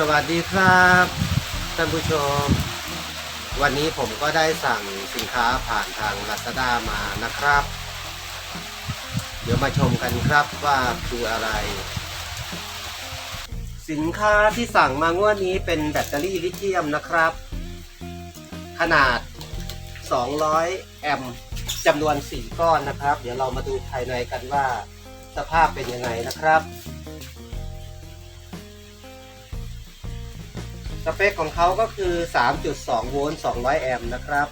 สวัสดีครับท่านผู้ชม วันนี้ผมก็ได้สั่งสินค้าผ่านทาง Lazada มานะครับ เดี๋ยวมาชมกันครับว่าคืออะไร สินค้าที่สั่งมางวดนี้เป็นแบตเตอรี่ลิเธียมนะครับ ขนาด 200 แอมป์จำนวน 4 ก้อนนะครับ เดี๋ยวเรามาดูภายในกันว่าสภาพเป็นยังไงนะครับ สเปคของเขาก็คือ 3.2 โวลต์ 200 แอมป์นะครับ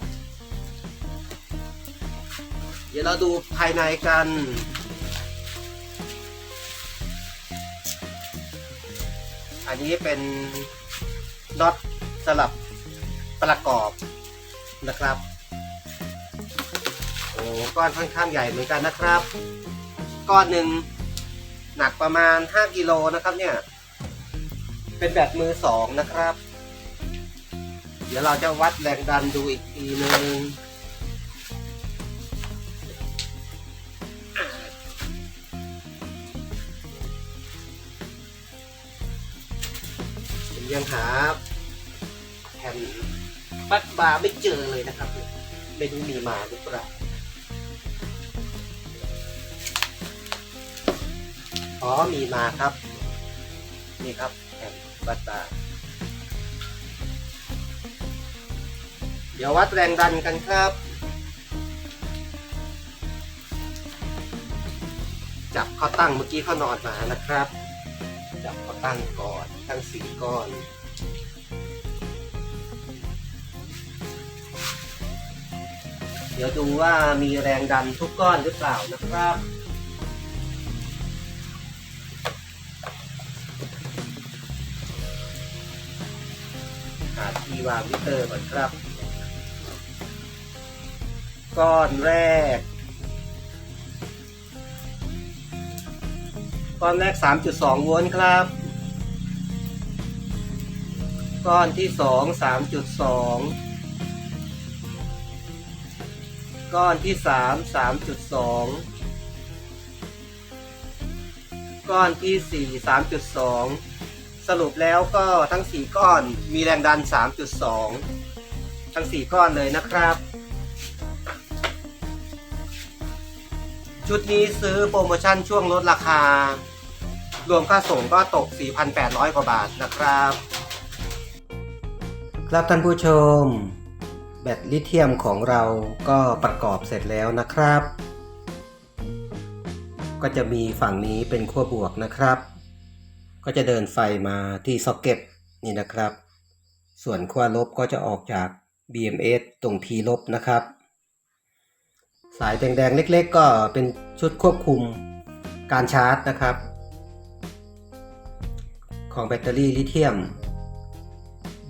เดี๋ยวเราดูภายในกัน อันนี้เป็นน็อตสลับประกอบนะครับ โอ้ก้อนค่อนข้างใหญ่เหมือนกันนะครับ ก้อนหนึ่งหนักประมาณ 5 กิโลนะครับเนี่ย เป็นแบบมือสองนะครับ เดี๋ยวเราจะวัดแรงดันดูอีกทีหนึ่งยังหาแผ่นบัดบาร์ไม่เจอเลยนะครับไม่รู้มีมาหรือเปล่าอ๋อมีมาครับ นี่ครับ บัตตา เดี๋ยววัดแรงดันกันครับ จับเขาตั้งเมื่อกี้เขานอนมานะครับ จับเขาตั้งก่อนตั้งสี่ก้อนเดี๋ยวดูว่ามีแรงดันทุกก้อนหรือเปล่านะครับาที่วางมิเตอร์ก่อนครับ ก้อนแรก ก้อนแรก 3.2 โวลต์ครับ ก้อนที่ 2 3.2ก้อนที่3 3.2ก้อนที่4 3.2ส สรุปแล้วก็ทั้ง 4 ก้อนมีแรงดัน 3.2 ทั้ง 4 ก้อนเลยนะครับ ชุดนี้ซื้อโปรโมชั่นช่วงลดราคา รวมค่าส่งก็ตก 4,800 กว่าบาทนะครับ ครับท่านผู้ชม แบตลิเธียมของเราก็ประกอบเสร็จแล้วนะครับ ก็จะมีฝั่งนี้เป็นขั้วบวกนะครับ ก็จะเดินไฟมาที่ซ็อกเก็ตนี่นะครับ ส่วนขั้วลบก็จะออกจาก BMS ตรง P ลบนะครับ สายแดงๆ เล็กๆ ก็เป็นชุดควบคุมการชาร์จนะครับ ของแบตเตอรี่ลิเธียม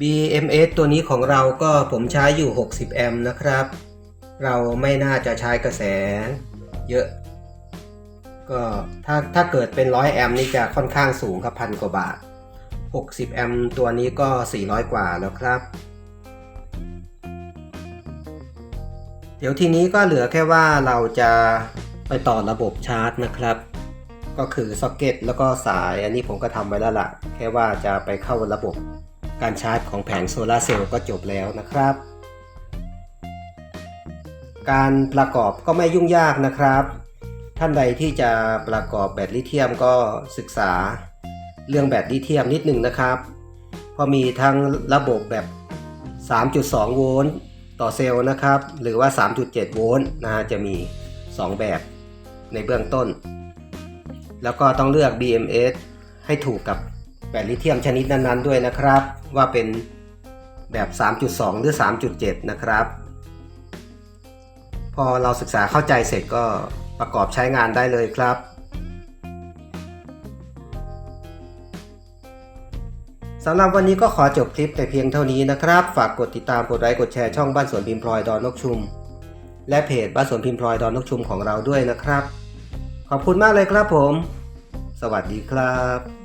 BMS ตัวนี้ของเราก็ผมใช้อยู่ 60 แอมป์นะครับ เราไม่น่าจะใช้กระแสเยอะ ก็ถ้าถ้าเกิดเป็น 100 แอมป์นี่จะค่อนข้างสูงครับพันกว่าบาท 60 แอมป์ตัวนี้ก็ 400 กว่าแล้วครับ เดี๋ยวทีนี้ก็เหลือแค่ว่าเราจะไปต่อระบบชาร์จนะครับ ก็คือซ็อกเก็ตแล้วก็สายอันนี้ผมก็ทำไว้แล้วล่ะ แค่ว่าจะไปเข้าระบบการชาร์จของแผงโซลาเซลล์ก็จบแล้วนะครับ การประกอบก็ไม่ยุ่งยากนะครับ ท่านใดที่จะประกอบแบตลิเธียมก็ศึกษาเรื่องแบตลิเธียมนิดหนึ่งนะครับ เพราะมีทั้งระบบแบบ 3.2 โวลต์ต่อเซลล์นะครับ หรือว่า 3.7 โวลต์นะฮะจะมี 2 แบบในเบื้องต้น แล้วก็ต้องเลือก BMS ให้ถูกกับแบตลิเธียมชนิดนั้นๆด้วยนะครับ ว่าเป็นแบบ 3.2 หรือ 3.7 นะครับ พอเราศึกษาเข้าใจเสร็จก็ ประกอบใช้งานได้เลยครับ สำหรับวันนี้ก็ขอจบคลิปแต่เพียงเท่านี้นะครับ ฝากกดติดตามกดไลค์กดแชร์ช่องบ้านสวนพิมพ์พลอยดอนนกชุม และเพจบ้านสวนพิมพ์พลอยดอนนกชุมของเราด้วยนะครับ ขอบคุณมากเลยครับผม สวัสดีครับ